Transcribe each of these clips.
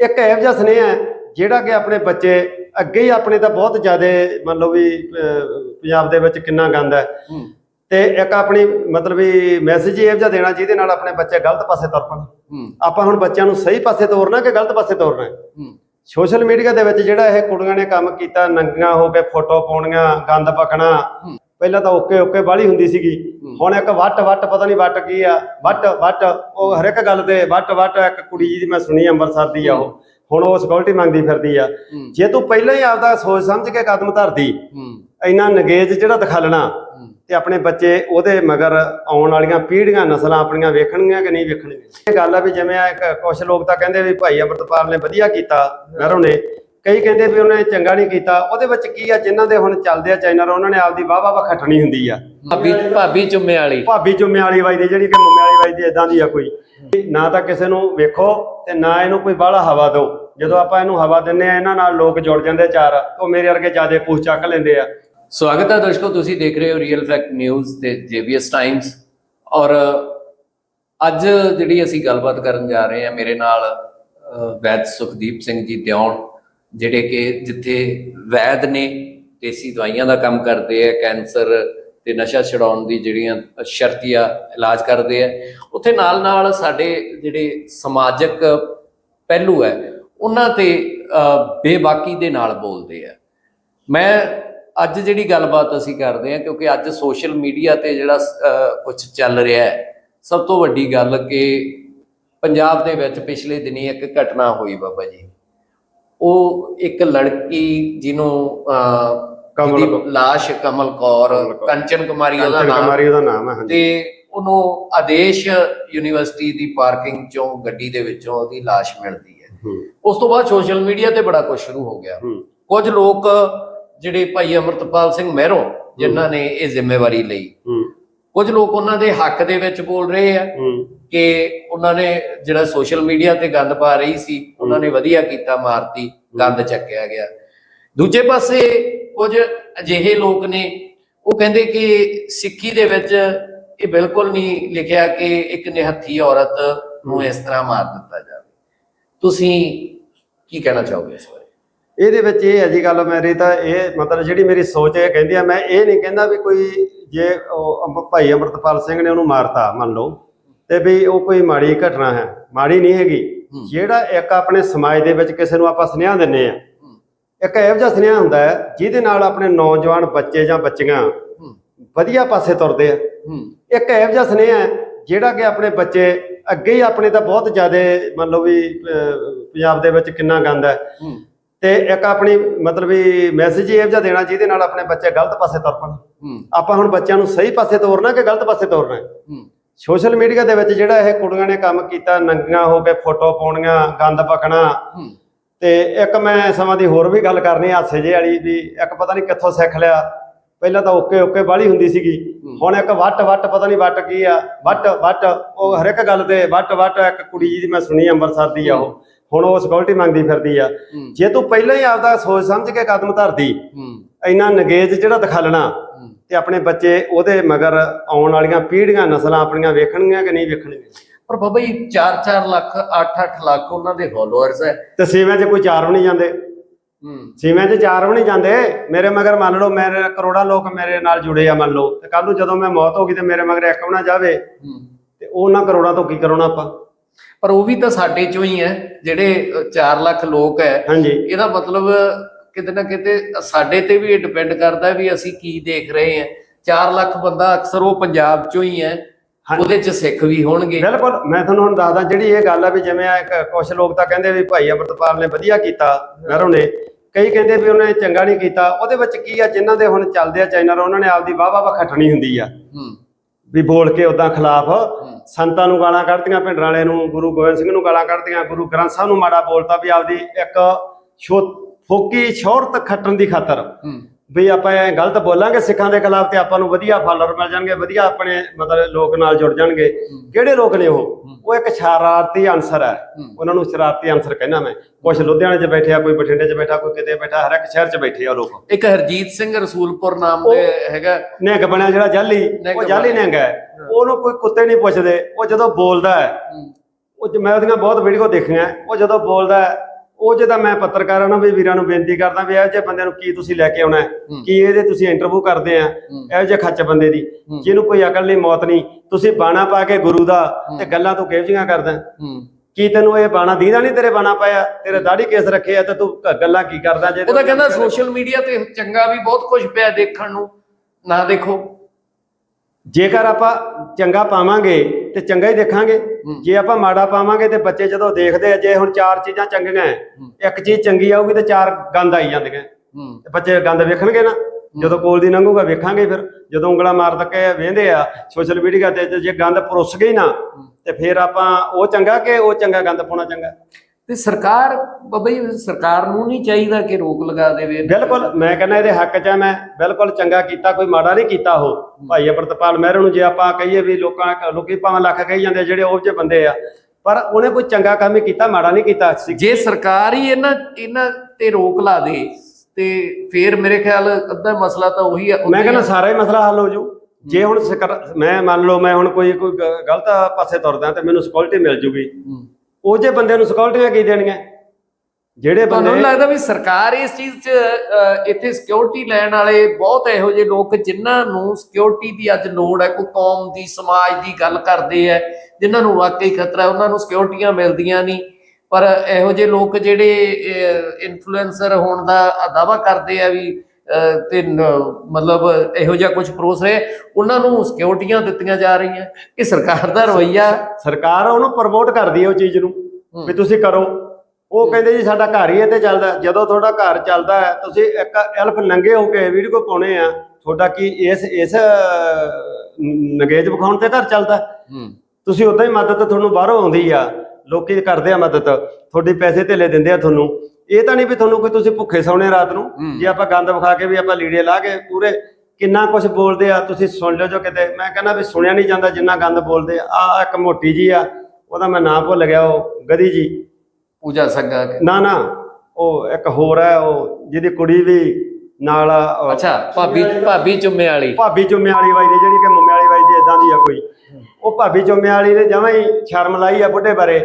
ਇੱਕ ਇਹੋ ਜਿਹਾ ਸੁਨੇਹਾ ਹੈ ਜਿਹੜਾ ਕਿ ਆਪਣੇ ਬੱਚੇ ਅੱਗੇ ਹੀ ਆਪਣੇ ਤਾਂ ਬਹੁਤ ਜ਼ਿਆਦਾ ਮੰਨ ਲਓ ਵੀ ਪੰਜਾਬ ਦੇ ਵਿੱਚ ਕਿੰਨਾ ਗੰਦ ਹੈ। ਤੇ ਇੱਕ ਆਪਣੀ ਮਤਲਬ ਵੀ ਮੈਸੇਜ ਇਹੋ ਜਿਹਾ ਦੇਣਾ ਜਿਹਦੇ ਨਾਲ ਆਪਣੇ ਬੱਚੇ ਗਲਤ ਪਾਸੇ ਤੁਰ ਪਣ। ਆਪਾਂ ਹੁਣ ਬੱਚਿਆਂ ਨੂੰ ਸਹੀ ਪਾਸੇ ਤੋਰਨਾ ਕਿ ਗਲਤ ਪਾਸੇ ਤੋਰਨਾ ਸੋਸ਼ਲ ਮੀਡੀਆ ਦੇ ਵਿੱਚ ਜਿਹੜਾ ਇਹ ਕੁੜੀਆਂ ਨੇ ਕੰਮ ਕੀਤਾ ਨੰਗੀਆਂ ਹੋ ਕੇ ਫੋਟੋ ਪਾਉਣੀਆਂ ਗੰਦ ਪਕਣਾ। ਪਹਿਲਾਂ ਤਾਂ ਓਕੇ ਓਕੇ ਬਾਲੀ ਹੁੰਦੀ ਸੀਗੀ। ਹੁਣ ਇੱਕ ਵੱਟ ਵੱਟ ਪਤਾ ਨਹੀਂ ਵੱਟ ਕੀ ਆ। ਵੱਟ ਵੱਟ ਉਹ ਹਰ ਇੱਕ ਗੱਲ ਤੇ ਵੱਟ ਵੱਟ ਇੱਕ ਕੁੜੀ ਜੀ ਦੀ ਮੈਂ ਸੁਣੀ ਅੰਮ੍ਰਿਤਸਰ ਦੀ ਆ ਉਹ। ਹੁਣ ਉਹ ਸਿਕਿਉਰਿਟੀ ਮੰਗਦੀ ਫਿਰਦੀ ਆ। ਜੇ ਤੂੰ ਪਹਿਲਾਂ ਹੀ ਆਪਦਾ ਸੋਚ ਸਮਝ ਕੇ ਕਦਮ ਧਰਦੀ ਇੰਨਾ ਨਗੇਜ ਜਿਹੜਾ ਦਿਖਾਲਣਾ ਤੇ ਆਪਣੇ ਬੱਚੇ ਉਹਦੇ ਮਗਰ ਆਉਣ ਵਾਲੀਆਂ ਪੀੜ੍ਹੀਆਂ ਨਸਲਾਂ ਆਪਣੀਆਂ ਵੇਖਣਗੀਆਂ ਕਿ ਨਹੀਂ ਵੇਖਣਗੀਆਂ। ਇਹ ਗੱਲ ਆ ਵੀ ਜਿਵੇਂ ਆ ਇੱਕ ਕੁਝ ਲੋਕ ਤਾਂ ਕਹਿੰਦੇ ਵੀ ਭਾਈ ਅਮਰਤਪਾਲ ਨੇ ਵਧੀਆ ਕੀਤਾ ਮਹਿਰੋਂ ਨੇ। ਕਈ ਕਹਿੰਦੇ ਵੀ ਉਹਨੇ ਚੰਗਾ ਨਹੀਂ ਕੀਤਾ। ਉਹਦੇ ਵਿੱਚ ਕੀ ਆ ਜਿਨ੍ਹਾਂ ਦੇ ਹੁਣ ਚੱਲਦੇ ਆ ਚੈਨਲ ਉਹਨਾਂ ਨੇ ਆਪਦੀ ਵਾਹ ਵਾਹ ਖੱਟਣੀ ਹੁੰਦੀ ਆ। ਭਾਬੀ ਭਾਬੀ ਚੁੰਮੇ ਵਾਲੀ ਭਾਬੀ ਜੁੰਮੇ ਵਾਲੀ ਵਜਦੀ ਜਿਹੜੀ ਕਿ ਮੁੰਮੇ ਵਾਲੀ ਵਜਦੀ ਇਦਾਂ ਦੀ ਆ ਕੋਈ। ਨਾ ਤਾਂ ਕਿਸੇ ਨੂੰ ਵੇਖੋ ਤੇ ਨਾ ਇਹਨੂੰ ਕੋਈ ਬਾਹਲਾ ਹਵਾ ਦਿਓ। ਜਦੋਂ ਆਪਾਂ ਇਹਨੂੰ ਹਵਾ ਦਿੰਨੇ ਆ ਇਹਨਾਂ ਨਾਲ ਲੋਕ ਜੁੜ ਜਾਂਦੇ ਚਾਰ। ਉਹ ਮੇਰੇ ਵਰਗੇ ਜਿਆਦੇ ਪੂਛ ਚੱਕ ਲੈਂਦੇ ਆ। ਸਵਾਗਤ ਹੈ ਦਰਸ਼ਕੋ ਤੁਸੀਂ ਦੇਖ ਰਹੇ ਹੋ ਰੀਅਲ ਫੈਕਟ ਨਿਊਜ਼ ਤੇ ਜੇਬੀਐਸ ਟਾਈਮਸ ਔਰ ਅੱਜ ਜਿਹੜੀ ਅਸੀਂ ਗੱਲਬਾਤ ਕਰਨ ਜਾ ਰਹੇ ਹਾਂ ਮੇਰੇ ਨਾਲ ਵੈਦ ਸੁਖਦੀਪ ਸਿੰਘ ਜੀ ਦਿਉਣ ਜਿਹੜੇ ਕਿ ਜਿੱਥੇ ਵੈਦ ਨੇ ਦੇਸੀ ਦਵਾਈਆਂ ਦਾ ਕੰਮ ਕਰਦੇ ਆ, ਕੈਂਸਰ ਤੇ ਨਸ਼ਾ ਛਡਾਉਣ ਦੀ ਜਿਹੜੀਆਂ ਸ਼ਰਤੀਆ ਇਲਾਜ ਕਰਦੇ ਆ, ਉੱਥੇ ਨਾਲ ਨਾਲ ਸਾਡੇ ਜਿਹੜੇ ਸਮਾਜਿਕ ਪਹਿਲੂ ਹੈ, ਉਹਨਾਂ ਤੇ ਬੇਬਾਕੀ ਦੇ ਨਾਲ ਬੋਲਦੇ ਆ। ਮੈਂ ਅੱਜ ਜਿਹੜੀ ਗੱਲਬਾਤ ਅਸੀਂ ਕਰਦੇ ਹਾਂ ਕਿਉਂਕਿ ਅੱਜ ਸੋਸ਼ਲ ਮੀਡੀਆ ਤੇ ਜਿਹੜਾ ਕੁਝ ਚੱਲ ਰਿਹਾ ਹੈ, ਸਭ ਤੋਂ ਵੱਡੀ ਗੱਲ ਕਿ ਪੰਜਾਬ ਦੇ ਵਿੱਚ ਪਿਛਲੇ ਦਿਨੀ ਇੱਕ ਘਟਨਾ ਹੋਈ ਬਾਬਾ ਜੀ। ਉਹ ਇੱਕ ਲੜਕੀ ਜਿਹਨੂੰ ਕਮਲ। ਲਾਸ਼ ਕਮਲ ਕੌਰ। ਕੰਚਨ ਕੁਮਾਰੀ ਉਹਦਾ ਨਾਮ। ਕੁਮਾਰੀ ਉਹਦਾ ਨਾਮ ਹੈ ਹਾਂਜੀ। ਤੇ ਉਹਨੂੰ ਆਦੇਸ਼ ਯੂਨੀਵਰਸਿਟੀ ਦੀ ਪਾਰਕਿੰਗ ਚੋਂ ਗੱਡੀ ਦੇ ਵਿੱਚੋਂ ਉਹਦੀ ਲਾਸ਼ ਮਿਲਦੀ ਹੈ। ਉਸ ਤੋਂ ਬਾਅਦ ਸੋਸ਼ਲ ਮੀਡੀਆ ਤੇ ਬੜਾ ਕੁਝ ਸ਼ੁਰੂ ਹੋ ਗਿਆ। ਕੁਝ ਲੋਕ ਜਿਹੜੇ ਭਾਈ ਅਮਰਤਪਾਲ ਸਿੰਘ ਮਹਿਰੋਂ ਜਿਨ੍ਹਾਂ ਨੇ ਇਹ ਜ਼ਿੰਮੇਵਾਰੀ ਲਈ। ਕੁਝ ਲੋਕ ਉਹਨਾਂ ਦੇ ਹੱਕ ਦੇ ਵਿੱਚ ਬੋਲ ਰਹੇ ਆ ਕਿ ਉਹਨਾਂ ਨੇ ਜਿਹੜਾ ਸੋਸ਼ਲ ਮੀਡੀਆ ਤੇ ਗੰਦ ਪਾ ਰਹੀ ਸੀ ਉਹਨਾਂ ਨੇ ਵਧੀਆ ਕੀਤਾ ਮਾਰਤੀ। ਗੰਦ ਚੱਕਿਆ ਗਿਆ। ਦੂਜੇ ਪਾਸੇ ਕੁਝ ਅਜਿਹੇ ਲੋਕ ਨੇ, ਉਹ ਕਹਿੰਦੇ ਕਿ ਸਿੱਖੀ ਦੇ ਵਿੱਚ ਇਹ ਬਿਲਕੁਲ ਨਹੀਂ ਲਿਖਿਆ ਕਿ ਇੱਕ ਨਿਹੱਥੀ ਔਰਤ ਨੂੰ ਇਸ ਤਰ੍ਹਾਂ ਮਾਰ ਦਿੱਤਾ ਜਾਵੇ। ਤੁਸੀਂ ਕੀ ਕਹਿਣਾ ਚਾਹੋਗੇ ਇਸ ਬਾਰੇ? ਇਹਦੇ ਵਿੱਚ ਇਹ ਹੈ ਜੀ ਗੱਲ ਮੇਰੀ ਤਾਂ ਇਹ ਮਤਲਬ ਜਿਹੜੀ ਮੇਰੀ ਸੋਚ ਹੈ ਕਹਿੰਦੀ ਆ, ਮੈਂ ਇਹ ਨਹੀਂ ਕਹਿੰਦਾ ਵੀ ਕੋਈ ਜੇ ਉਹ ਅੰਬ- ਭਾਈ ਅਮਰਤਪਾਲ ਸਿੰਘ ਨੇ ਉਹਨੂੰ ਮਾਰਤਾ ਮੰਨ ਲਓ, ਤੇ ਵੀ ਉਹ ਕੋਈ ਮਾੜੀ ਘਟਨਾ ਹੈ, ਮਾੜੀ ਨਹੀਂ ਹੈਗੀ। ਜਿਹੜਾ ਇੱਕ ਆਪਣੇ ਸਮਾਜ ਦੇ ਵਿੱਚ ਕਿਸੇ ਨੂੰ ਆਪਾਂ ਸੁਨੇਹਾ ਦਿੰਨੇ ਆ। ਇੱਕ ਇਹੋ ਜਿਹਾ ਸੁਨੇਹਾ ਹੁੰਦਾ ਹੈ ਜਿਹਦੇ ਨਾਲ ਆਪਣੇ ਨੌਜਵਾਨ ਬੱਚੇ ਜਾਂ ਬੱਚੀਆਂ ਵਧੀਆ ਪਾਸੇ ਤੁਰਦੇ ਆ। ਇੱਕ ਇਹੋ ਜਿਹਾ ਸੁਨੇਹਾ ਹੈ ਜਿਹੜਾ ਕਿ ਆਪਣੇ ਬੱਚੇ ਅੱਗੇ ਹੀ ਆਪਣੇ ਤਾਂ ਬਹੁਤ ਜ਼ਿਆਦਾ ਮੰਨ ਲਓ ਵੀ ਪੰਜਾਬ ਦੇ ਵਿੱਚ ਕਿੰਨਾ ਗੰਦ ਹੈ। ਤੇ ਇੱਕ ਆਪਣੀ ਮਤਲਬ ਵੀ ਮੈਸੇਜ ਇਹੋ ਜਿਹਾ ਦੇਣਾ ਜਿਹਦੇ ਨਾਲ ਆਪਣੇ ਬੱਚੇ ਗਲਤ ਪਾਸੇ ਤੁਰ ਪਣ। ਆਪਾਂ ਹੁਣ ਬੱਚਿਆਂ ਨੂੰ ਸਹੀ ਪਾਸੇ ਤੋਰਨਾ ਕਿ ਗਲਤ ਪਾਸੇ ਤੋਰਨਾ ਸੋਸ਼ਲ ਮੀਡੀਆ ਦੇ ਵਿੱਚ ਜਿਹੜਾ ਇਹ ਕੁੜੀਆਂ ਨੇ ਕੰਮ ਕੀਤਾ ਨੰਗੀਆਂ ਹੋ ਕੇ ਫੋਟੋ ਪਾਉਣੀਆਂ ਗੰਦ ਪਕਣਾ। ਤੇ ਇੱਕ ਮੈਂ ਸਮਾਂ ਦੀ ਹੋਰ ਵੀ ਗੱਲ ਕਰਨੀ ਹਾਸੇ ਜੇ ਵਾਲੀ ਵੀ ਇੱਕ ਪਤਾ ਨਹੀਂ ਕਿੱਥੋਂ ਸਿੱਖ ਲਿਆ। ਪਹਿਲਾਂ ਤਾਂ ਓਕੇ ਓਕੇ ਬਾਲੀ ਹੁੰਦੀ ਸੀਗੀ। ਹੁਣ ਇੱਕ ਵੱਟ ਵੱਟ ਪਤਾ ਨਹੀਂ ਵੱਟ ਕੀ ਆ। ਵੱਟ ਵੱਟ ਉਹ ਹਰ ਇੱਕ ਗੱਲ ਤੇ ਵੱਟ ਵੱਟ ਇੱਕ ਕੁੜੀ ਜੀ ਦੀ ਮੈਂ ਸੁਣੀ ਅੰਮ੍ਰਿਤਸਰ ਦੀ ਆ ਉਹ। ਹੁਣ ਉਹ ਸਿਕਿਉਰਿਟੀ ਮੰਗਦੀ ਫਿਰਦੀ ਆ। ਜੇ ਤੂੰ ਪਹਿਲਾਂ ਹੀ ਆਪਦਾ ਸੋਚ ਸਮਝ ਕੇ ਕਦਮ ਧਰਦੀ ਇੰਨਾ ਨਗੇਜ ਜਿਹੜਾ ਦਿਖਾਲਣਾ ਤੇ ਆਪਣੇ ਬੱਚੇ ਉਹਦੇ ਮਗਰ ਆਉਣ ਵਾਲੀਆਂ ਪੀੜ੍ਹੀਆਂ ਨਸਲਾਂ ਆਪਣੀਆਂ ਵੇਖਣਗੀਆਂ ਕਿ ਨਹੀਂ ਵੇਖਣਗੀਆਂ? ਪਰ ਬਾਬਾ ਜੀ 4-4 ਲੱਖ 8-8 ਲੱਖ ਉਹਨਾਂ ਦੇ ਫਾਲੋਅਰਸ ਹੈ। ਤੇ ਸੀਵਿਆਂ 'ਚ ਕੋਈ ਚਾਰ ਵੀ ਨਹੀਂ ਜਾਂਦੇ? ਹੂੰ। ਸੀਵਿਆਂ 'ਚ ਚਾਰ ਵੀ ਨਹੀਂ ਜਾਂਦੇ? ਮੇਰੇ ਮਗਰ ਮੰਨ ਲਓ ਮੇਰੇ ਕਰੋੜਾਂ ਲੋਕ ਮੇਰੇ ਨਾਲ ਜੁੜੇ ਆ ਮੰਨ ਲਓ। ਤੇ ਕੱਲ ਨੂੰ ਜਦੋਂ ਮੈਂ ਮੌਤ ਹੋ ਗਈ ਤੇ ਮੇਰੇ ਮਗਰ ਇੱਕ ਵੀ ਨਾ ਜਾਵੇ ਹੂੰ। ਤੇ ਉਹਨਾਂ ਕਰੋੜਾਂ ਤੋਂ ਕੀ ਕਰਾਉਣਾ ਆਪਾਂ? ਪਰ ਉਹ ਵੀ ਤਾਂ ਸਾਡੇ ਚੋਂ ਹੀ ਹੈ ਜਿਹੜੇ 4 ਲੱਖ ਲੋਕ ਹੈ ਹਾਂਜੀ। ਇਹਦਾ ਮਤਲਬ ਕਿਤੇ ਨਾ ਕਿਤੇ ਸਾਡੇ ਤੇ ਵੀ ਇਹ ਡਿਪੈਂਡ ਕਰਦਾ ਵੀ ਅਸੀਂ ਕੀ ਦੇਖ ਰਹੇ ਹਾਂ। 4 ਲੱਖ ਬੰਦਾ ਅਕਸਰ ਉਹ ਪੰਜਾਬ ਚੋਂ ਹੀ ਹੈ। ਉਹਦੇ ਚ ਸਿੱਖ ਵੀ ਹੋਣਗੇ। ਬਿਲਕੁਲ ਮੈਂ ਤੁਹਾਨੂੰ ਹੁਣ ਦੱਸਦਾ ਜਿਹੜੀ ਇਹ ਗੱਲ ਆ ਵੀ ਜਿਵੇਂ ਕੁਝ ਲੋਕ ਤਾਂ ਕਹਿੰਦੇ ਵੀ ਭਾਈ ਅਮਰਤਪਾਲ ਨੇ ਵਧੀਆ ਕੀਤਾ ਮਹਿਰੋਂ ਨੇ। ਕਈ ਕਹਿੰਦੇ ਵੀ ਉਹਨੇ ਚੰਗਾ ਨਹੀਂ ਕੀਤਾ। ਉਹਦੇ ਵਿੱਚ ਕੀ ਆ ਜਿਨ੍ਹਾਂ ਦੇ ਹੁਣ ਚੱਲਦੇ ਆ ਚੈਨਲ ਉਹਨਾਂ ਨੇ ਆਪਦੀ ਵਾਹ ਵਾਹ ਖੱਟਣੀ ਹੁੰਦੀ ਆ। ਵੀ ਬੋਲ ਕੇ ਉਦਾਂ ਖਿਲਾਫ ਸੰਤਾਂ ਨੂੰ ਗਾਲਾਂ ਕੱਢਦੀਆਂ ਭਿੰਡਰਾਂ ਵਾਲੇ ਨੂੰ ਗੁਰੂ ਗੋਬਿੰਦ ਸਿੰਘ ਨੂੰ ਗਾਲਾਂ ਕੱਢਦੀਆਂ ਗੁਰੂ ਗ੍ਰੰਥ ਸਾਹਿਬ ਨੂੰ ਮਾੜਾ ਬੋਲਤਾ ਵੀ ਆਪਦੀ ਇੱਕ ਛੋ ਫੋਕੀ ਸ਼ੌਹਰਤ ਖੱਟਣ ਦੀ ਖਾਤਰ। ਵੀ ਆਪਾਂ ਇਹ ਗਲਤ ਬੋਲਾਂਗੇ ਸਿੱਖਾਂ ਦੇ ਖਿਲਾਫ ਤੇ ਆਪਾਂ ਨੂੰ ਵਧੀਆ ਫਾਲੋਅਰ ਮਿਲ ਜਾਣਗੇ ਵਧੀਆ ਆਪਣੇ ਮਤਲਬ ਲੋਕ ਨਾਲ ਜੁੜ ਜਾਣਗੇ। ਕਿਹੜੇ ਲੋਕ ਨੇ ਉਹ? ਉਹ ਇੱਕ ਸ਼ਰਾਰਤੀ ਅਨਸਰ ਹੈ। ਉਹਨਾਂ ਨੂੰ ਸ਼ਰਾਰਤੀ ਅਨਸਰ ਕਹਿੰਦਾ ਮੈਂ। ਕੁਝ ਲੁਧਿਆਣੇ 'ਚ ਬੈਠੇ ਆ ਕੋਈ ਬਠਿੰਡੇ 'ਚ ਬੈਠਾ ਕੋਈ ਕਿਤੇ ਬੈਠਾ ਹਰ ਇੱਕ ਸ਼ਹਿਰ 'ਚ ਬੈਠੇ ਆ ਲੋਕ। ਇੱਕ ਹਰਜੀਤ ਸਿੰਘ ਰਸੂਲਪੁਰ ਨਾਮ ਦੇ ਹੈਗਾ। ਨਿਹੰਗ ਬਣਿਆ ਜਿਹੜਾ ਜਾਲੀ ਉਹ ਜਾਲੀ। ਨਿਹੰਗ ਹੈ। ਉਹਨੂੰ ਕੋਈ ਕੁੱਤੇ ਨਹੀਂ ਪੁੱਛਦੇ। ਉਹ ਜਦੋਂ ਬੋਲਦਾ ਹੈ ਉਹ ਮੈਂ ਉਹਦੀਆਂ ਬਹੁਤ ਵੀਡੀਓ ਦੇਖੀਆਂ। ਉਹ ਜਦੋਂ ਬੋਲਦਾ ਹੈ, ਉਹ ਜਿਹਦਾ ਮੈਂ ਪੱਤਰਕਾਰਾਂ ਨੂੰ ਵੀ ਵੀਰਾਂ ਨੂੰ ਬੇਨਤੀ ਕਰਦਾ ਵੀ ਇਹੋ ਜਿਹੇ ਬੰਦੇ ਨੂੰ ਕੀ ਤੁਸੀਂ ਲੈ ਕੇ ਆਉਣਾ ਹੈ। ਕੀ ਇਹਦੇ ਤੁਸੀਂ ਇੰਟਰਵਿਊ ਕਰਦੇ ਆ। ਇਹੋ ਜਿਹੇ ਖੱਚ ਬੰਦੇ ਦੀ। ਜਿਹਨੂੰ ਕੋਈ ਅਕਲ ਨਹੀਂ ਮੌਤ ਨਹੀਂ। ਤੁਸੀਂ ਬਾਣਾ ਪਾ ਕੇ ਗੁਰੂ ਦਾ ਤੇ ਗੱਲਾਂ ਤੋਂ ਕਿਹੋ ਜਿਹੀਆਂ ਕਰਦਾ ਹੂੰ? ਕੀ ਤੈਨੂੰ ਇਹ ਬਾਣਾ ਦੀਦਾ ਨਹੀਂ ਤੇਰੇ ਬਾਣਾ ਪਾਇਆ? ਤੇਰੇ ਦਾੜੀ ਕੇਸ ਰੱਖੇ ਆ ਤੇ ਤੂੰ ਗ- ਗੱਲਾਂ ਕੀ ਕਰਦਾ ਜੇ ਉਹ ਤਾਂ ਕਹਿੰਦਾ ਸੋਸ਼ਲ ਮੀਡੀਆ ਤੇ ਚੰਗਾ ਵੀ ਬਹੁਤ ਕੁਝ ਪਿਆ ਦੇਖਣ ਨੂੰ। ਨਾ ਦੇਖੋ। ਜੇਕਰ ਆਪਾਂ ਚੰਗਾ ਪਾਵਾਂਗੇ ਤੇ ਚੰਗਾ ਹੀ ਦੇਖਾਂਗੇ। ਜੇ ਆਪਾਂ ਮਾੜਾ ਪਾਵਾਂਗੇ ਤੇ ਬੱਚੇ ਜਦੋਂ ਦੇਖਦੇ ਆ ਜੇ ਹੁਣ ਚਾਰ ਚੀਜ਼ਾਂ ਚੰਗੀਆਂ ਇੱਕ ਚੀਜ਼ ਚੰਗੀ ਆਊਗੀ ਤੇ ਚਾਰ ਗੰਦ ਆਈ ਜਾਂਦੀਆਂ ਤੇ ਬੱਚੇ ਗੰਦ ਵੇਖਣਗੇ ਨਾ। ਜਦੋਂ ਕੋਲ ਦੀ ਲੰਘੂਗਾ ਵੇਖਾਂਗੇ ਫਿਰ। ਜਦੋਂ ਉਂਗਲਾਂ ਮਾਰ ਤੱਕੇ ਵੇਂਦੇ ਆ ਸੋਸ਼ਲ ਮੀਡੀਆ ਤੇ ਜੇ ਗੰਦ ਪਰੁੱਸ ਗਈ ਨਾ ਤੇ ਫਿਰ ਆਪਾਂ ਉਹ ਚੰਗਾ ਕਿ ਉਹ ਚੰਗਾ ਗੰਦ ਪਾਉਣਾ ਚੰਗਾ? ਤੇ ਸਰਕਾਰ ਜੀ ਸਰਕਾਰ ਨੂੰ ਨਹੀਂ ਚਾਹੀਦਾ ਕਿ ਰੋਕ ਲਗਾ ਦੇਵੇ। ਬਿਲਕੁਲ ਮੈਂ ਕਹਿੰਦਾ ਇਹਦੇ ਹੱਕ 'ਚ ਆ ਮੈਂ ਬਿਲਕੁਲ ਚੰਗਾ ਕੀਤਾ ਕੋਈ ਮਾੜਾ ਨਹੀਂ ਕੀਤਾ ਉਹ। ਭਾਈ ਅਮਰਤਪਾਲ ਮਹਿਰ ਨੂੰ ਜੇ ਆਪਾਂ ਕਹੀਏ ਵੀ ਲੋਕਾਂ ਲੋਕੀ ਭਾਵੇਂ ਲੱਖ ਕਹੀ ਜਾਂਦੇ ਜਿਹੜੇ ਉਹ ਜਿਹੇ ਬੰਦੇ ਆ ਪਰ ਉਹਨੇ ਕੋਈ ਚੰਗਾ ਕੰਮ ਹੀ ਕੀਤਾ ਮਾੜਾ ਨਹੀਂ ਕੀਤਾ। ਜੇ ਸਰਕਾਰ ਹੀ ਇਹਨਾਂ ਇਹਨਾਂ ਤੇ ਰੋਕ ਲਾ ਦੇ ਤੇ ਫਿਰ ਮੇਰੇ ਖਿਆਲ ਅੱਧਾ ਮਸਲਾ ਤਾਂ ਉਹੀ ਆ ਮੈਂ ਕਹਿੰਦਾ ਸਾਰਾ ਹੀ ਮਸਲਾ ਹੱਲ ਹੋ ਜੂ। ਜੇ ਹੁਣ ਮੈਂ ਮੰਨ ਲਓ ਮੈਂ ਹੁਣ ਕੋਈ ਕੋਈ ਗਲਤ ਪਾਸੇ ਤੁਰਦਾ ਤੇ ਮੈਨੂੰ ਸਿਕਿਉਰਿਟੀ ਮਿਲ ਜੂਗੀ। ਉਹ ਜੇ ਬੰਦੇ ਨੂੰ ਸਿਕਿਉਰਿਟੀਆਂ ਕੀ ਦੇਣੀਆਂ? ਜਿਹੜੇ ਬੰਦੇ ਨਹੀਂ ਲੱਗਦਾ ਵੀ ਸਰਕਾਰ ਇਸ ਚੀਜ਼ 'ਚ ਅਹ, ਇੱਥੇ ਸਿਕਿਉਰਿਟੀ ਲੈਣ ਵਾਲੇ ਬਹੁਤ ਇਹੋ ਜਿਹੇ ਲੋਕ ਜਿਨ੍ਹਾਂ ਨੂੰ ਸਿਕਿਉਰਿਟੀ ਦੀ ਅੱਜ ਲੋੜ ਹੈ ਕੋਈ ਕੌਮ ਦੀ ਸਮਾਜ ਦੀ ਗੱਲ ਕਰਦੇ ਹੈ ਜਿਨ੍ਹਾਂ ਨੂੰ ਵਾਕਈ ਖਤਰਾ ਹੈ ਉਹਨਾਂ ਨੂੰ ਸਿਕਿਉਰਿਟੀਆਂ ਮਿਲਦੀਆਂ ਨਹੀਂ। ਪਰ ਇਹੋ ਜਿਹੇ ਲੋਕ ਜਿਹੜੇ ਇਨਫਲੂਐਂਸਰ ਹੋਣ ਦਾ ਦਾਵਾ ਕਰਦੇ ਆ ਵੀ ਤੇ ਮਤਲਬ ਇਹੋ ਜਿਹਾ ਕੁਝ ਪਰੋਸ ਰਹੇ। ਉਹਨਾਂ ਨੂੰ ਸਿਕਿਉਰਿਟੀਆਂ ਦਿੱਤੀਆਂ ਜਾ ਰਹੀਆਂ। ਇਹ ਸਰਕਾਰ ਦਾ ਰਵੱਈਆ। ਸਰਕਾਰ ਉਹਨੂੰ ਪ੍ਰਮੋਟ ਕਰਦੀ ਹੈ ਉਹ ਚੀਜ਼ ਨੂੰ ਵੀ ਤੁਸੀਂ ਕਰੋ। ਉਹ ਕਹਿੰਦੇ ਜੀ ਸਾਡਾ ਘਰ ਹੀ ਤੇ ਚੱਲਦਾ। ਜਦੋਂ ਤੁਹਾਡਾ ਘਰ ਚੱਲਦਾ ਹੈ ਤੁਸੀਂ ਇੱਕ ਐਲਫ ਨੰਗੇ ਹੋ ਕੇ ਵੀਡੀਓ ਪਾਉਣੇ ਆ। ਤੁਹਾਡਾ ਕੀ ਇਸ ਇਸ ਨਗੇਜ ਵਿਖਾਉਣ ਤੇ ਘਰ ਚੱਲਦਾ? ਤੁਸੀਂ ਉਦਾਂ ਹੀ ਮਦਦ ਤੁਹਾਨੂੰ ਬਾਹਰੋਂ ਆਉਂਦੀ ਆ। ਲੋਕੀ ਕਰਦੇ ਆ ਮਦਦ। ਤੁਹਾਡੀ ਪੈਸੇ ਧੇਲੇ ਦਿੰਦੇ ਆ ਤੁਹਾਨੂੰ। ਇਹ ਤਾਂ ਨਹੀਂ ਵੀ ਤੁਹਾਨੂੰ ਕੋਈ ਤੁਸੀਂ ਭੁੱਖੇ ਸੌਣੇ ਰਾਤ ਨੂੰ। ਜੇ ਆਪਾਂ ਗੰਦ ਵਿਖਾ ਕੇ ਵੀ ਆਪਾਂ ਲੀੜੇ ਲਾ ਕੇ ਪੂਰੇ ਕਿੰਨਾ ਕੁਝ ਬੋਲਦੇ ਆ ਤੁਸੀਂ ਸੁਣ ਲਿਓ ਜੋ ਕਿਤੇ। ਮੈਂ ਕਹਿੰਦਾ ਵੀ ਸੁਣਿਆ ਨਹੀਂ ਜਾਂਦਾ ਜਿੰਨਾ ਗੰਦ ਬੋਲਦੇ ਆ। ਆ ਇੱਕ ਮੋਟੀ ਜੀ ਆ ਉਹਦਾ ਮੈਂ ਨਾਂ ਭੁੱਲ ਗਿਆ ਉਹ ਗਦੀ ਜੀ। ਪੂਜਾ ਸੰਗਾ ਨਾ ਨਾ ਉਹ ਇੱਕ ਹੋਰ ਹੈ ਉਹ ਜਿਹਦੀ ਕੁੜੀ ਵੀ ਨਾਲ ਅੱਛਾ ਭਾਬੀ ਭਾਬੀ ਚੁੰਮੇ ਵਾਲੀ ਭਾਬੀ ਚੁੰਮੇ ਵਾਲੀ ਵਾਈ ਦੀ ਜਿਹੜੀ ਕਿ ਮੁੰਮੇ ਵਾਲੀ ਵਾਈ ਦੀ ਇਦਾਂ ਦੀ ਆ ਕੋਈ। ਉਹ ਭਾਬੀ ਚੁੰਮੇ ਵਾਲੀ ਨੇ ਜਮਾਂ ਹੀ ਸ਼ਰਮ ਲਾਈ ਆ ਬੁੱਢੇ ਬਾਰੇ।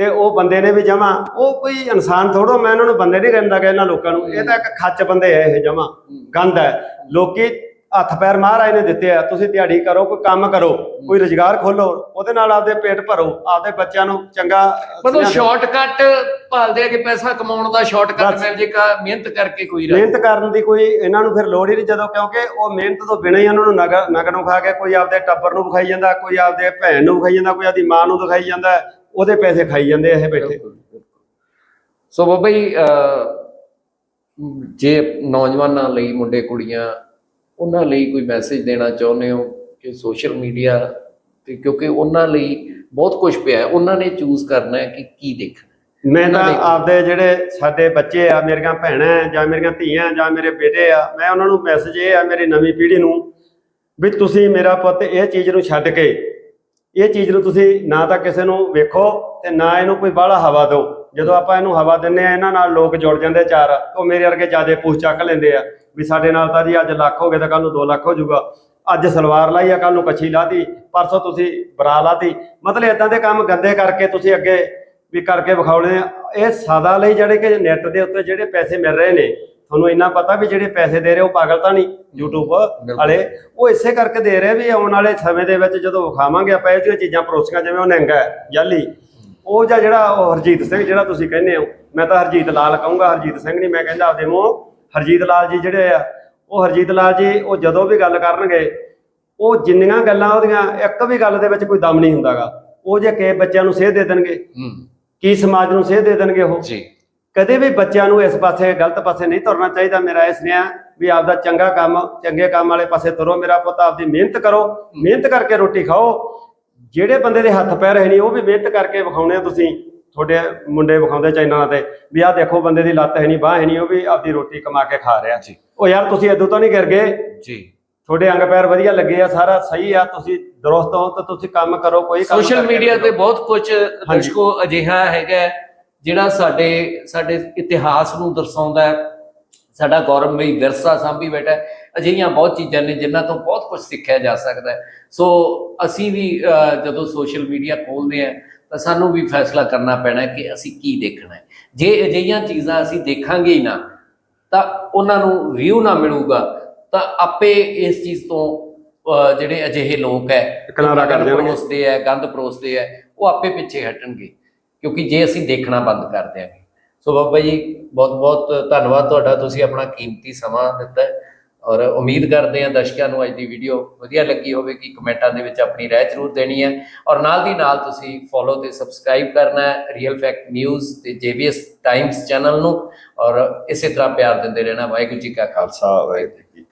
ਤੇ ਉਹ ਬੰਦੇ ਨੇ ਵੀ ਜਮਾਂ ਉਹ ਕੋਈ ਇਨਸਾਨ ਥੋੜੋ ਮੈਂ ਇਹਨਾਂ ਨੂੰ ਬੰਦੇ ਨਹੀਂ ਕਹਿੰਦਾ ਕਿ ਇਹਨਾਂ ਲੋਕਾਂ ਨੂੰ ਇਹ ਤਾਂ ਇੱਕ ਖੱਚ ਬੰਦੇ ਆ ਇਹ ਜਮਾਂ ਗੰਦ ਹੈ। ਲੋਕੀ ਹੱਥ ਪੈਰ ਮਹਾਰਾਜ ਨੇ ਦਿੱਤੇ ਆ ਤੁਸੀਂ ਦਿਹਾੜੀ ਕਰੋ ਕੋਈ ਕੰਮ ਕਰੋ ਕੋਈ ਰੁਜ਼ਗਾਰ ਖੋਲੋ ਉਹਦੇ ਨਾਲ ਆਪਦੇ ਪੇਟ ਭਰੋ ਆਪਦੇ ਬੱਚਿਆਂ ਨੂੰ ਚੰਗਾ ਮਤਲਬ ਸ਼ਾਰਟਕਟ ਭਾਲਦੇ ਆ ਕਿ ਪੈਸਾ ਕਮਾਉਣ ਦਾ ਸ਼ਾਰਟਕਟ। ਮਿਲ ਜੇ ਕਾ ਮਿਹਨਤ ਕਰਕੇ ਕੋਈ ਰਾਹ ਮਿਹਨਤ ਕਰਨ ਦੀ ਕੋਈ ਇਹਨਾਂ ਨੂੰ ਫਿਰ ਲੋੜ ਹੀ ਨਹੀਂ ਜਦੋਂ ਕਿਉਂਕਿ ਉਹ ਮਿਹਨਤ ਤੋਂ ਬਿਨਾਂ ਹੀ ਉਹਨਾਂ ਨੂੰ ਨਗ ਨਗਰ ਨੂੰ ਖਾ ਕੇ ਕੋਈ ਆਪਦੇ ਟੱਬਰ ਨੂੰ ਵਿਖਾਈ ਜਾਂਦਾ ਕੋਈ ਆਪਦੇ ਭੈਣ ਨੂੰ ਵਿਖਾਈ ਜਾਂਦਾ ਕੋਈ ਆਪਦੀ ਮਾਂ ਨੂੰ ਦਿਖਾਈ ਜਾਂਦਾ ਉਹਦੇ ਪੈਸੇ ਖਾਈ ਜਾਂਦੇ ਆ ਇਹ ਬੈਠੇ। ਸੋ ਬਾਬਾ ਜੀ ਜੇ ਨੌਜਵਾਨਾਂ ਲਈ ਮੁੰਡੇ ਕੁੜੀਆਂ ਉਹਨਾਂ ਲਈ ਕੋਈ ਮੈਸੇਜ ਦੇਣਾ ਚਾਹੁੰਦੇ ਹੋ ਕਿ ਸੋਸ਼ਲ ਮੀਡੀਆ ਤੇ ਕਿਉਂਕਿ ਉਹਨਾਂ ਲਈ ਬਹੁਤ ਕੁਝ ਪਿਆ ਉਹਨਾਂ ਨੇ ਚੂਜ਼ ਕਰਨਾ ਹੈ ਕਿ ਕੀ ਦੇਖਣਾ ਮੈਂ ਤਾਂ ਆਪਦੇ ਜਿਹੜੇ ਸਾਡੇ ਬੱਚੇ ਆ ਮੇਰੀਆਂ ਭੈਣਾਂ ਜਾਂ ਮੇਰੀਆਂ ਧੀਆਂ ਜਾਂ ਮੇਰੇ ਬੇਟੇ ਆ ਮੈਂ ਉਹਨਾਂ ਨੂੰ ਮੈਸੇਜ ਇਹ ਆ ਮੇਰੀ ਨਵੀਂ ਪੀੜ੍ਹੀ ਨੂੰ ਵੀ ਤੁਸੀਂ ਮੇਰਾ ਪੁੱਤ ਇਹ ਚੀਜ਼ ਨੂੰ ਛੱਡ ਕੇ ਇਹ ਚੀਜ਼ ਨੂੰ ਤੁਸੀਂ ਨਾ ਤਾਂ ਕਿਸੇ ਨੂੰ ਵੇਖੋ ਤੇ ਨਾ ਇਹਨੂੰ ਕੋਈ ਬਾਹਲਾ ਹਵਾ ਦਿਓ। ਜਦੋਂ ਆਪਾਂ ਇਹਨੂੰ ਹਵਾ ਦਿੰਨੇ ਆ ਇਹਨਾਂ ਨਾਲ ਲੋਕ ਜੁੜ ਜਾਂਦੇ ਚਾਰ। ਉਹ ਮੇਰੇ ਵਰਗੇ ਜਿਆਦੇ ਪੂਛ ਚੱਕ ਲੈਂਦੇ ਆ ਵੀ ਸਾਡੇ ਨਾਲ ਤਾਂ ਜੀ ਅੱਜ ਲੱਖ ਹੋ ਗਏ ਤਾਂ ਕੱਲ ਨੂੰ 2 ਲੱਖ ਹੋ ਜਾਊਗਾ। ਅੱਜ ਸਲਵਾਰ ਲਾਈ ਆ ਕੱਲ ਨੂੰ ਕੱਛੀ ਲਾਤੀ, ਪਰਸੋਂ ਤੁਸੀਂ ਬਰਾ ਲਾਤੀ। ਮਤਲਬ ਇਦਾਂ ਦੇ ਕੰਮ ਗੰਦੇ ਕਰਕੇ ਤੁਸੀਂ ਅੱਗੇ ਵੀ ਕਰਕੇ ਵਿਖਾਉਣੇ ਆ। ਇਹ ਸਾਦਾ ਲਈ ਜਿਹੜੇ ਕਿ ਨੈਟ ਦੇ ਉੱਤੇ ਜਿਹੜੇ ਪੈਸੇ ਮਿਲ ਰਹੇ ਨੇ ਤੁਹਾਨੂੰ ਇੰਨਾ ਪਤਾ ਵੀ ਜਿਹੜੇ ਪੈਸੇ ਦੇ ਰਹੇ ਉਹ ਪਾਗਲ ਤਾਂ ਨਹੀਂ YouTube ਵਾਲੇ। ਉਹ ਇਸੇ ਕਰਕੇ ਦੇ ਰਹੇ ਵੀ ਆਉਣ ਵਾਲੇ ਸਮੇਂ ਦੇ ਵਿੱਚ ਜਦੋਂ ਵਿਖਾਵਾਂਗੇ ਆਪਾਂ ਇਹ ਜਿਹੀਆਂ ਚੀਜ਼ਾਂ ਪਰੋਸੀਆਂ ਜਿਵੇਂ ਉਹ ਨਿਹੰਗਾ ਹੈ, ਜਾਲੀ। ਉਹ ਜਾਂ ਜਿਹੜਾ ਉਹ ਹਰਜੀਤ ਸਿੰਘ ਜਿਹੜਾ ਤੁਸੀਂ ਕਹਿੰਦੇ ਹੋ। ਮੈਂ ਤਾਂ ਹਰਜੀਤ ਲਾਲ ਕਹੂੰਗਾ ਹਰਜੀਤ ਸਿੰਘ ਨਹੀਂ ਮੈਂ ਕਹਿੰਦਾ ਆਪਦੇ ਮੂੰਹ। ਹਰਜੀਤ ਲਾਲ ਜੀ ਜਿਹੜੇ ਆ ਉਹ ਹਰਜੀਤ ਲਾਲ ਜੀ ਉਹ ਜਦੋਂ ਵੀ ਗੱਲ ਕਰਨਗੇ ਉਹ ਜਿੰਨੀਆਂ ਗੱਲਾਂ ਉਹਦੀਆਂ ਇੱਕ ਵੀ ਗੱਲ ਦੇ ਵਿੱਚ ਕੋਈ ਦਮ ਨਹੀਂ ਹੁੰਦਾਗਾ। ਉਹ ਜੇ ਕਿਸੇ ਬੱਚਿਆਂ ਨੂੰ ਸੇਧ ਦੇ ਦੇਣਗੇ ਕੀ ਸਮਾਜ ਨੂੰ ਸੇਧ ਦੇ ਦੇਣਗੇ ਉਹ? ਜੀ। ਕਦੇ ਵੀ ਬੱਚਿਆਂ ਨੂੰ ਇਸ ਪਾਸੇ ਗਲਤ ਪਾਸੇ ਨਹੀਂ ਤੁਰਨਾ ਚਾਹੀਦਾ ਮੇਰਾ ਇਸ ਨੇ ਵੀ ਆਪਦਾ ਚੰਗਾ ਕੰਮ ਚੰਗੇ ਕੰਮ ਵਾਲੇ ਪਾਸੇ ਤੁਰੋ ਮੇਰਾ ਪੁੱਤ ਆਪਦੀ ਮਿਹਨਤ ਕਰੋ ਮਿਹਨਤ ਕਰਕੇ ਰੋਟੀ ਖਾਓ। ਜਿਹੜੇ ਬੰਦੇ ਦੇ ਹੱਥ ਪੈਰ ਹੈ ਨਹੀਂ ਉਹ ਵੀ ਮਿਹਨਤ ਕਰਕੇ ਵਿਖਾਉਣੇ ਆ ਤੁਸੀਂ। ਤੁਹਾਡੇ ਮੁੰਡੇ ਵਿਖਾਉਂਦੇ ਚੈਨਲਾਂ ਤੇ ਵੀ ਆਹ ਦੇਖੋ ਬੰਦੇ ਦੀ ਲੱਤ ਹੈ ਨਹੀਂ ਬਾਹ ਹੈ ਨਹੀਂ ਉਹ ਵੀ ਆਪਦੀ ਰੋਟੀ ਕਮਾ ਕੇ ਖਾ ਰਿਹਾ। ਜੀ। ਉਹ ਯਾਰ ਤੁਸੀਂ ਇਦੋਂ ਤਾਂ ਨਹੀਂ ਗਿਰ ਗਏ ਜੀ। ਤੁਹਾਡੇ ਅੰਗ ਪੈਰ ਵਧੀਆ ਲੱਗੇ ਆ ਸਾਰਾ ਸਹੀ ਆ ਤੁਸੀਂ ਦਰੁਸਤ ਹੋ ਤਾਂ ਤੁਸੀਂ ਕੰਮ ਕਰੋ ਕੋਈ ਕੰਮ ਸੋਸ਼ਲ ਮੀਡੀਆ ਤੇ। ਬਹੁਤ ਕੁਝ ਦਰਸ਼ਕੋ ਅਜਿਹਾ ਹੈਗਾ ਜਿਹੜਾ ਸਾਡੇ ਸਾਡੇ ਇਤਿਹਾਸ ਨੂੰ ਦਰਸਾਉਂਦਾ ਹੈ ਸਾਡਾ ਗੌਰਵਮਈ ਵਿਰਸਾ ਸਾਂਭੀ ਬੈਠਾ ਹੈ ਅਜਿਹੀਆਂ ਬਹੁਤ ਚੀਜ਼ਾਂ ਨੇ ਜਿਨ੍ਹਾਂ ਤੋਂ ਬਹੁਤ ਕੁਝ ਸਿੱਖਿਆ ਜਾ ਸਕਦਾ ਹੈ। ਸੋ ਅਸੀਂ ਵੀ ਜਦੋਂ ਸੋਸ਼ਲ ਮੀਡੀਆ ਖੋਲਦੇ ਹਾਂ ਤਾਂ ਸਾਨੂੰ ਵੀ ਫੈਸਲਾ ਕਰਨਾ ਪੈਣਾ ਕਿ ਅਸੀਂ ਕੀ ਦੇਖਣਾ ਹੈ। ਜੇ ਅਜਿਹੀਆਂ ਚੀਜ਼ਾਂ ਅਸੀਂ ਦੇਖਾਂਗੇ ਹੀ ਨਾ ਤਾਂ ਉਹਨਾਂ ਨੂੰ ਵਿਊ ਨਾ ਮਿਲੂਗਾ ਤਾਂ ਆਪੇ ਇਸ ਚੀਜ਼ ਤੋਂ ਜਿਹੜੇ ਅਜਿਹੇ ਲੋਕ ਹੈ ਕਿਨਾਰਾ ਕਰ ਦੇਣਗੇ। ਪਰੋਸਦੇ ਹੈ ਗੰਦ ਪਰੋਸਦੇ ਹੈ ਉਹ ਆਪੇ ਪਿੱਛੇ ਹਟਣਗੇ। ਕਿਉਂਕਿ ਜੇ ਅਸੀਂ ਦੇਖਣਾ ਬੰਦ ਕਰ ਦਿਆਂਗੇ। ਸੋ ਬਾਬਾ ਜੀ, ਬਹੁਤ ਬਹੁਤ ਧੰਨਵਾਦ ਤੁਹਾਡਾ। ਤੁਸੀਂ ਆਪਣਾ ਕੀਮਤੀ ਸਮਾਂ ਦਿੱਤਾ ਔਰ ਉਮੀਦ ਕਰਦੇ ਹਾਂ ਦਰਸ਼ਕਾਂ ਨੂੰ ਅੱਜ ਦੀ ਵੀਡੀਓ ਵਧੀਆ ਲੱਗੀ ਹੋਵੇਗੀ। ਕਮੈਂਟਾਂ ਦੇ ਵਿੱਚ ਆਪਣੀ ਰਾਏ ਜ਼ਰੂਰ ਦੇਣੀ ਹੈ ਔਰ ਨਾਲ ਦੀ ਨਾਲ ਤੁਸੀਂ ਫੋਲੋ ਤੇ ਸਬਸਕ੍ਰਾਈਬ ਕਰਨਾ ਹੈ ਰੀਅਲ ਫੈਕਟ ਨਿਊਜ਼ ਤੇ ਜੇਬੀਐਸ ਟਾਈਮਸ ਚੈਨਲ ਨੂੰ ਔਰ ਇਸੇ ਤਰ੍ਹਾਂ ਪਿਆਰ ਦਿੰਦੇ ਰਹਿਣਾ। ਵਾਹਿਗੁਰੂ ਜੀ ਕਾ ਖਾਲਸਾ। ਵਾਹਿਗੁਰੂ ਜੀ